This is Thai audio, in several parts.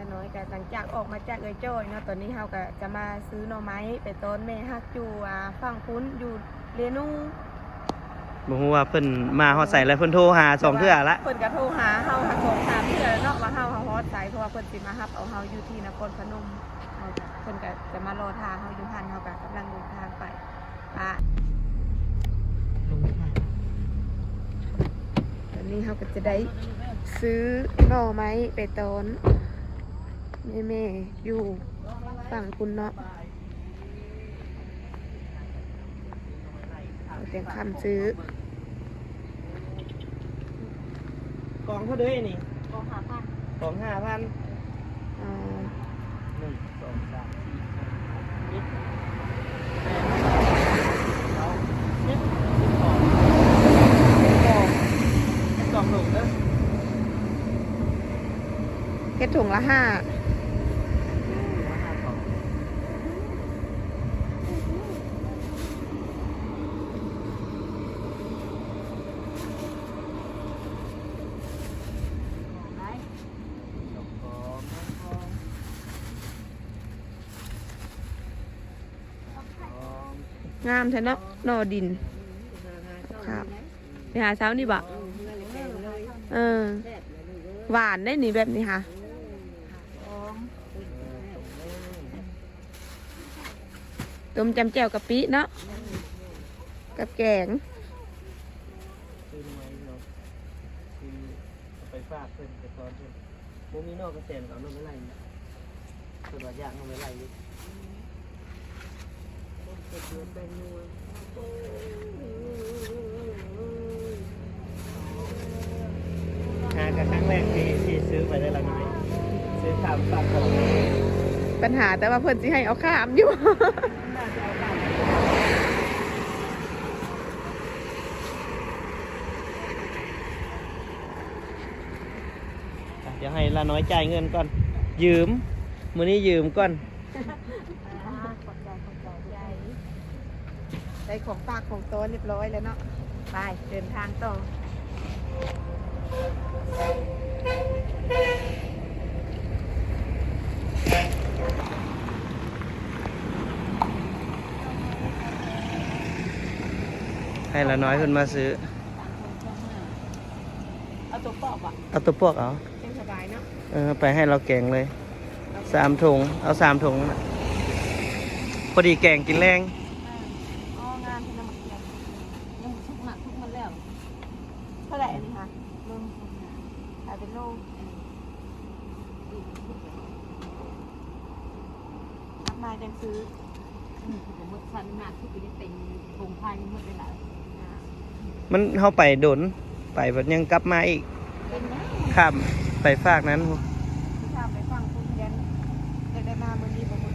น้าน้อยก็หลังจากออกมาจากเอยจ้อยเนาะตอนนี้เฮาก็จะมาซื้อหน่อไม้ไปต้นแม่ฮักอยู่อ่าฝั่งพุ้นอยู่เรนูบ่ฮู้ว่าเพิ่นมาฮอดใส่แล้วเพิ่นโทรหาสองเทื่อละเพิ่นก็โทรหาเฮาหาของถามเทื่อแล้วเนาะว่าเฮาเฮาฮอดไสเพราะว่าเพิ่นสิมารับเอาเฮาอยู่ที่นครพนมเฮาก็เพิ่นก็จะมารอทางเฮาอยู่หันเฮาก็กำลังเดินทางไปอะตอนนี้เฮาก็จะได้ซื้อหน่อไม้ไปต้น แม่ๆอยู่ฝั่งคุณเนาะเอาเตียงคำซื้อกองเท่าเด้นี่กองหาพันกอง5,000อ่าหนึ่งสองสามสี่ห้าหกเจ็ดแปดเก้าสิบสิบสองสิบสองถุงเด้อเฮ็ดถุงละห้า งามแท้เนาะหนอดินครับไปหาเช้านี่บ่เออ หวานได้หนีแบบนี้ค่ะต้มจำแจ่วกะปิเนาะกับแกงไปฝากเพิ่นไปตอนเพิ่นบ่มีนอกกระแสนเอานอกไม่ไรเนี่ยเพิ่นว่าอยากเอาไม่ไร อยู่หากครั้งแรกที่ที่ซื้อไปได้แล้วนี่ซื้อสามฝากของปัญหาแต่ว่าเพิ่นสิให้เอาข้ามอยู่เดี๋ยวให้ละน้อยจ่ายเงินก่อน ยืม มื้อนี้ยืมก่อน ได้ของฝากของโต๊ะเรียบร้อยแล้วเนาะไปเดินทางต่อให้ละน้อยเพิ่นมาซื้อ เอาตัวปอกอะเอาตัวพวกเอายังสบายเนาะเออไปให้เราแกงเลย สามถุง เอาสามถุงนะพอดีแกงกินแรง อ๋องานที่น้ำมันเกียงยังทุกหนักทุกมันแล้ว เท่าไหร่อันนี้คะลงขายเป็นโลทักมาจังซื้อผมหมดสันหนักที่ไปได้เป็นโครงพายหมดเลยล่ะมันเข้าไปโดน ไปแบบยังกลับมาอีกเป็นนะข้ามไปฝากนั้นที่ทำไปฟังคุณยันจะได้มาเมื่อนี้บ่มื้อ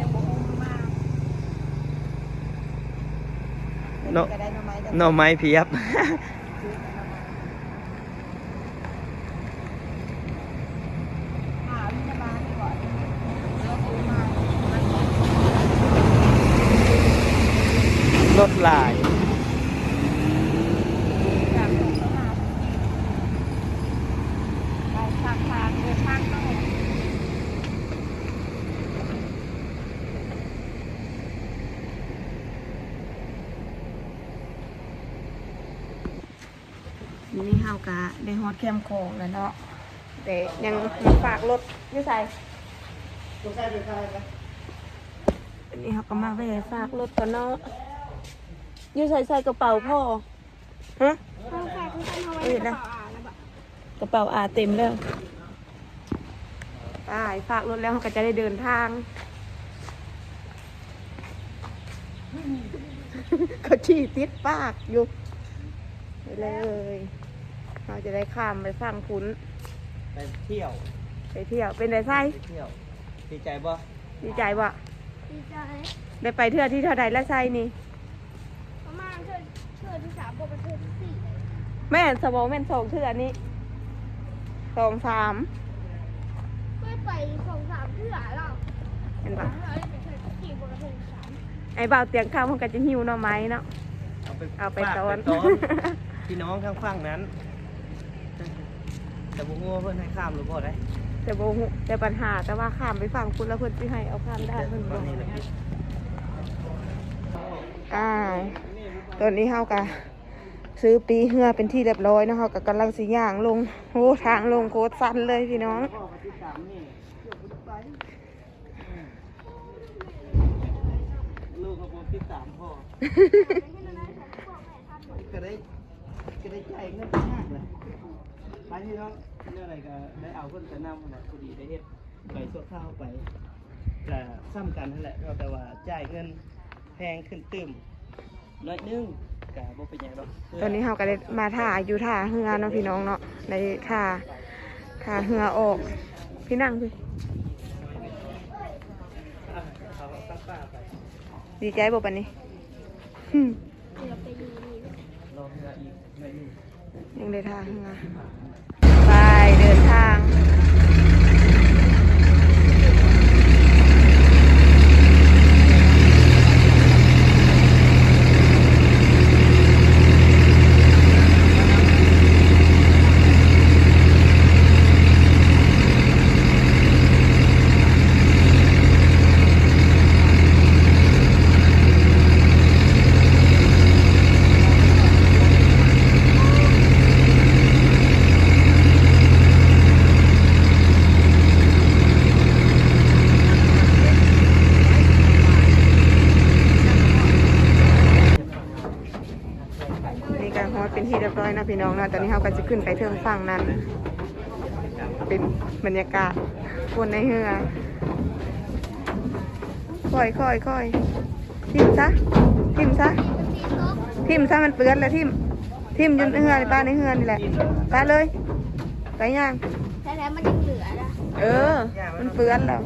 ยังบ่ฮู้มาเนาะก็ได้หน่อไม้จากหน่อไม้เพียบ หาวินาบาลก่อนแล้วซื้อมา รถหลายจากหกเข้ามาไปทางทางเดินทางเข้านี่เฮากะได้ฮอดแคมป์ของแล้วเนาะแต่ยังมาฝากรถอยู่ใส่อันนี้เขาก็มาแวะฝากรถก่อนเนาะ อยู่ใส่ใส่กระเป๋าพ่อ ฮะ เอ้ยนะกระเป๋าอาเต็มแล้วไปฝากรถแล้วเขาก็จะได้เดินทาง เขาชี้ติดปากอยู่ไปเลยเราจะได้ข้ามไปฟังคุ้นไปเที่ยวไปเที่ยว เป็นไดไส้ไปเที่ยวดีใจบ่ดีใจบ่ดีใจ ได้ไปเที่ยวที่เท่าใดแล้วไส้นี่ ประมาณเทือเทือที่สามบวกกับเทือที่สี่แม่นสมองแม่นสองเทื่อนี้สองสามไม่ไปสองสามเทือหรอกเห็นปะเราได้เป็นเทือที่สี่บวกกับเทือที่สามไอ้บ่าวเตียงข้าวมันก็จะหิวหน่อไม้เนาะเอาไปเอาไปฝกต้อนต้นพี่น้องข้างฝั่งนั้น แต่บุ้งว่าเพื่อนให้ข้ามหรือบ่ได้แต่โบหูแต่ปัญหาแต่ว่าข้ามไปฝั่งคุณแล้วเพื่อนที่ให้เอาข้ามได้เพื่อนบตออนกนี้แหละอ่า ตอนนี้เฮากะซื้อปีเหือเป็นที่เรียบร้อยนะเฮากะกำลังสิย่างลงโอ้ทางลงโคตรสั้นเลยพี่น้องพ่อปฏิสามนี่เกี่ยวกับไปลูกเขาบอกที่สามพ่อก็ได้ก็ได้ใจายเงินมากเลยไปที่น้องเรื่องอะไรก็ได้เอาเพิ่นไปนำนะพอดีได้เฮ็ดใบสดข้าวไปก็ซ้ำกันนั่นแหละก็แต่ว่าจ่ายเงินแพงขึ้นตึม น้อยนึงก็บ่เป็นหยังดอกตอนนี้เฮาก็ได้มาท่าอยู่ท่าเหือเนาะพี่น้องเนาะในท่าท่าเหือออก พี่นั่งพี่อะเอาตั้งป้าไปดีใจบ่ปันนี้หึรอเรืออีกหน่อยหนึง ยังได้ท่าเหือไปเดินทาง นี่ก็ฮอดเป็นที่เรียบร้ อยนะพี่น้องเนาะตอนนี้เฮาก็จะขึ้นไปเทิงฝั่งนั้น เป็นบรรยากาศคนในเรือค่อยค่อยค่อยทิมซะทิมซะทิมซะมันเปื้อนแล้วทิมทิมอยืนเรือในป้าในเรือนี่แหละไปเลยไปย่างแต่แล้วมันยังเหลือนะเออ มันเปื้อนแล้ว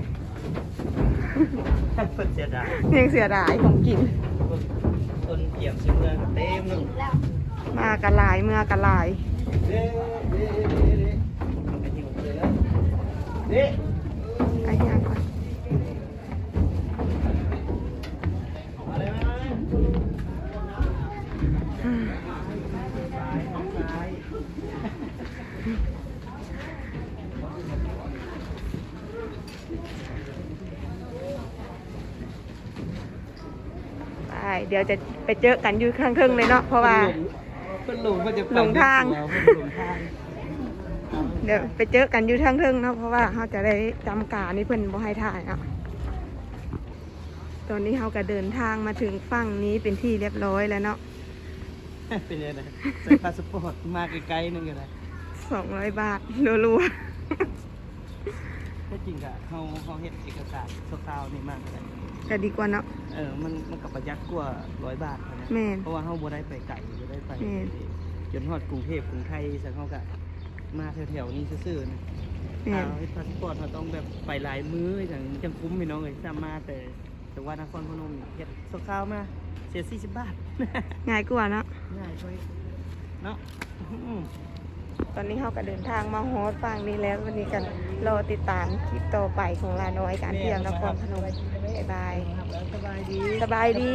เพิ่นเสียดายยังเสียดายของกินคนเหยียบซื้อเรือเต็มหนึงแล้ว มากระลายเมื่อกันหิวเลยแล้วเด้ไปย่างก่อนเลยอืมซ้ายไปเดี๋ยวจะไปเจอกันอยู่ข้างเทิงเลยเนาะเพราะว่า เพิ่นหลงเพิ่นจะไปหลงทาง เพิ่นหลงทางเดี๋ยวไปเจอกันอยู่ทางเทิงเนาะเพราะว่าเขาจะได้จำการนี่เพิ่นบ่ให้ถ่ายอะตอนนี้เขาก็เดินทางมาถึงฝั่งนี้เป็นที่เรียบร้อยแล้วเนาะเป็นยังไงใส่พาสปอร์ตมาไกลๆนึงก็ได้สองร้อยบาทรัวแท้จริงก็เฮาเฮาเฮ็ดเอกสารคร่าวๆนี่มากเลยๆก็ดีกว่าเนาะเออมันมันก็ประหยัดกว่า100บาทนะแม่นเพราะว่าเฮาบ่ได้ไปไกลบ่ ได้ไปแม่น จนฮอดกรุงเทพกรุงไทยสักเฮาก็มาแถวๆนี้ซื่อๆนะแม่นถ้าเฮ็ดพาสปอร์ตเขาต้องแบบไปหลายมื้อจังจังคุ้มพี่น้องเอ้ยซ้ำมาแต่แต่ว่านครพนมนี่เฮ็ดคร่าวๆมาเสีย40บาท ง่ายกว่าเนาะ ง่ายช่วยเนาะอืมตอนนี้เขาก็เดินทางมาฮอดฝั่งนี้แล้ววันนี้กันรอติดตามคลิปต่อไปของลาน้อยการเที่ยวนครพนมบ๊ายบาย สบายดี สบายดี